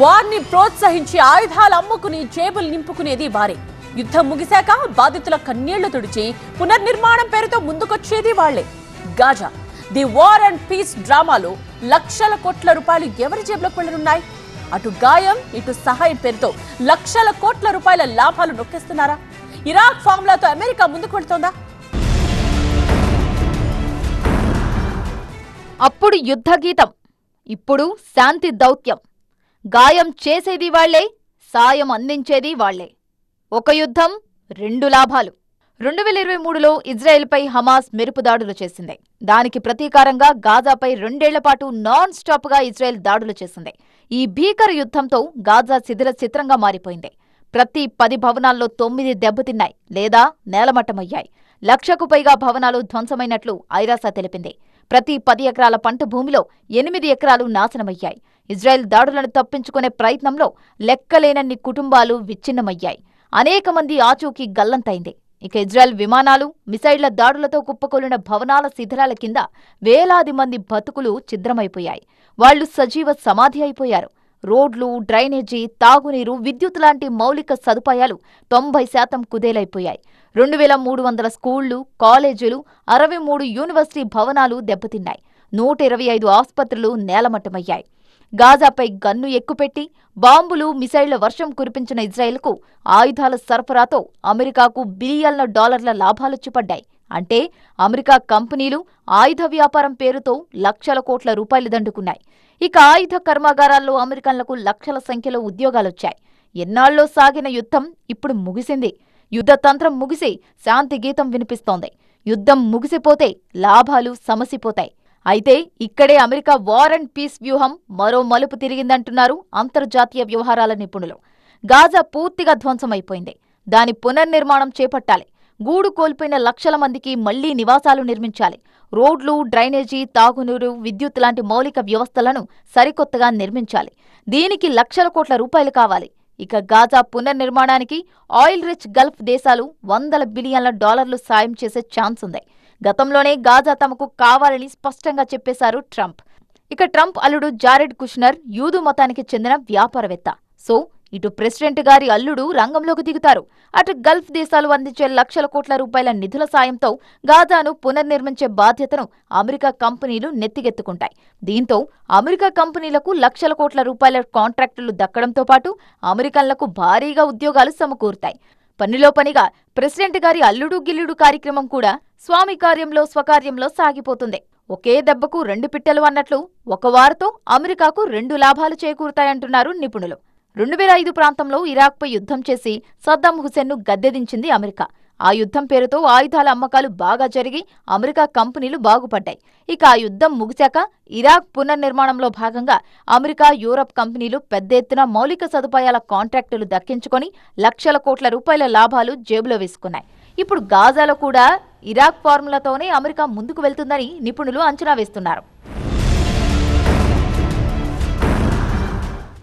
వారిని ప్రోత్సహించి ఆయుధాలు అమ్ముకుని జేబులు నింపుకునేది వారే. యుద్ధం ముగిశాక బాధితుల కన్నీళ్ళు తుడిచి పునర్నిర్మాణం పేరుతో ముందుకొచ్చేది వాళ్ళే. Gaza the war and peace డ్రామాలో లక్షల కోట్ల రూపాయలు ఎవరి జేబులకు వెళ్ళనున్నాయి అటు గాయం ఇటు సహాయం పేరుతో లక్షల కోట్ల రూపాయల లాభాలు నొక్కేస్తున్నారా? ఇరాక్ ఫార్ములాతో అమెరికా ముందుకు వెళ్తోందా? అప్పుడు యుద్ధ గీతం ఇప్పుడు శాంతి దౌత్యం. గాయం చేసేది వాళ్ళే సాయం అందించేది వాళ్ళే. ఒక యుద్ధం రెండు లాభాలు. రెండు వేల ఇరవై మూడులో ఇజ్రాయెల్పై హమాస్ మెరుపు దాడులు చేసింది. దానికి ప్రతీకారంగా గాజాపై రెండేళ్ళ పాటు నాన్ స్టాప్గా ఇజ్రాయెల్ దాడులు చేసింది. ఈ భీకర యుద్ధంతో గాజా శిథిల చిత్రంగా మారిపోయింది. ప్రతి పది భవనాల్లో తొమ్మిది దెబ్బతిన్నాయి లేదా నేలమట్టమయ్యాయి. లక్షకు పైగా భవనాలు ధ్వంసమైనట్లు ఐరాస తెలిపింది. ప్రతి పది ఎకరాల పంట భూమిలో ఎనిమిది ఎకరాలు నాశనమయ్యాయి. ఇజ్రాయెల్ దాడులను తప్పించుకునే ప్రయత్నంలో లెక్కలేనన్ని కుటుంబాలు విచ్ఛిన్నమయ్యాయి. అనేక మంది ఆచూకీ గల్లంతైంది. ఇక ఇజ్రాయెల్ విమానాలు మిసైళ్ళ దాడులతో కుప్పకొలిన భవనాల శిథిలాల కింద వేలాది మంది బతుకులు ఛిద్రమైపోయాయి. వాళ్ళు సజీవ సమాధి అయిపోయారు. రోడ్లు డ్రైనేజీ తాగునీరు విద్యుత్ లాంటి మౌలిక సదుపాయాలు తొంభై శాతం కుదేలైపోయాయి. రెండు వేల మూడు వందల స్కూళ్ళు కాలేజీలు అరవై మూడు యూనివర్సిటీ భవనాలు దెబ్బతిన్నాయి. నూట ఇరవై ఐదు ఆసుపత్రులు నేలమట్టమయ్యాయి. గాజాపై గన్ను ఎక్కుపెట్టి బాంబులు మిసైళ్ళ వర్షం కురిపించిన ఇజ్రాయెల్కు ఆయుధాల సరఫరాతో అమెరికాకు బిలియన్ల డాలర్ల లాభాలు పడ్డాయి అంటే అమెరికా కంపెనీలు ఆయుధ వ్యాపారం పేరుతో లక్షల కోట్ల రూపాయలు దండుకున్నాయి. ఇక ఆయుధ కర్మాగారాల్లో అమెరికన్లకు లక్షల సంఖ్యలో ఉద్యోగాలొచ్చాయి. ఎన్నాళ్ళలో సాగిన యుద్ధం ఇప్పుడు ముగిసింది. యుద్ధతంత్రం ముగిసి శాంతి గీతం వినిపిస్తోంది. యుద్ధం ముగిసిపోతే లాభాలు సమసిపోతాయి. అయితే ఇక్కడే అమెరికా వార్ అండ్ పీస్ వ్యూహం మరో మలుపు తిరిగిందంటున్నారు అంతర్జాతీయ వ్యవహారాల నిపుణులు. గాజా పూర్తిగా ధ్వంసమైపోయింది. దాని పునర్నిర్మాణం చేపట్టాలి. గూడు కోల్పోయిన లక్షల మందికి మళ్ళీ నివాసాలు నిర్మించాలి. రోడ్లు డ్రైనేజీ తాగునీరు విద్యుత్ లాంటి మౌలిక వ్యవస్థలను సరికొత్తగా నిర్మించాలి. దీనికి లక్షల కోట్ల రూపాయలు కావాలి. ఇక గాజా పునర్నిర్మాణానికి ఆయిల్ రిచ్ గల్ఫ్ దేశాలు వందల బిలియన్ల డాలర్లు సాయం చేసే ఛాన్స్ ఉంది. గతంలోనే గాజా తమకు కావాలని స్పష్టంగా చెప్పేశారు ట్రంప్. ఇక ట్రంప్ అల్లుడు జారెడ్ కుష్నర్ యూదు మతానికి చెందిన వ్యాపారవేత్త. సో ఇటు ప్రెసిడెంట్ గారి అల్లుడు రంగంలోకి దిగుతారు. అటు గల్ఫ్ దేశాలు అందించే లక్షల కోట్ల రూపాయల నిధుల సాయంతో గాజాను పునర్నిర్మించే బాధ్యతను అమెరికా కంపెనీలు నెత్తిగెత్తుకుంటాయి దీంతో అమెరికా కంపెనీలకు లక్షల కోట్ల రూపాయల కాంట్రాక్టులు దక్కడంతో పాటు అమెరికన్లకు భారీగా ఉద్యోగాలు సమకూరుతాయి. పనిలో పనిగా ప్రెసిడెంట్ గారి అల్లుడు గిల్లుడు కార్యక్రమం కూడా స్వామి కార్యంలో స్వకార్యంలో సాగిపోతుంది. ఒకే దెబ్బకు రెండు పిట్టలు అన్నట్లు ఒక వారతో అమెరికాకు రెండు లాభాలు చేకూరుతాయంటున్నారు నిపుణులు. రెండు వేల ఐదు ప్రాంతంలో ఇరాక్పై యుద్ధం చేసి సద్దాం హుసేన్ను గద్దెదించింది అమెరికా. ఆ యుద్ధం పేరుతో ఆయుధాల అమ్మకాలు బాగా జరిగి అమెరికా కంపెనీలు బాగుపడ్డాయి. ఇక ఆ యుద్ధం ముగిశాక ఇరాక్ పునర్నిర్మాణంలో భాగంగా అమెరికా యూరప్ కంపెనీలు పెద్ద ఎత్తున మౌలిక సదుపాయాల కాంట్రాక్టులు దక్కించుకొని లక్షల కోట్ల రూపాయల లాభాలు జేబులో వేసుకున్నాయి. ఇప్పుడు గాజాలో కూడా ఇరాక్ ఫార్ములాతోనే అమెరికా ముందుకు వెళ్తుందని నిపుణులు అంచనా వేస్తున్నారు.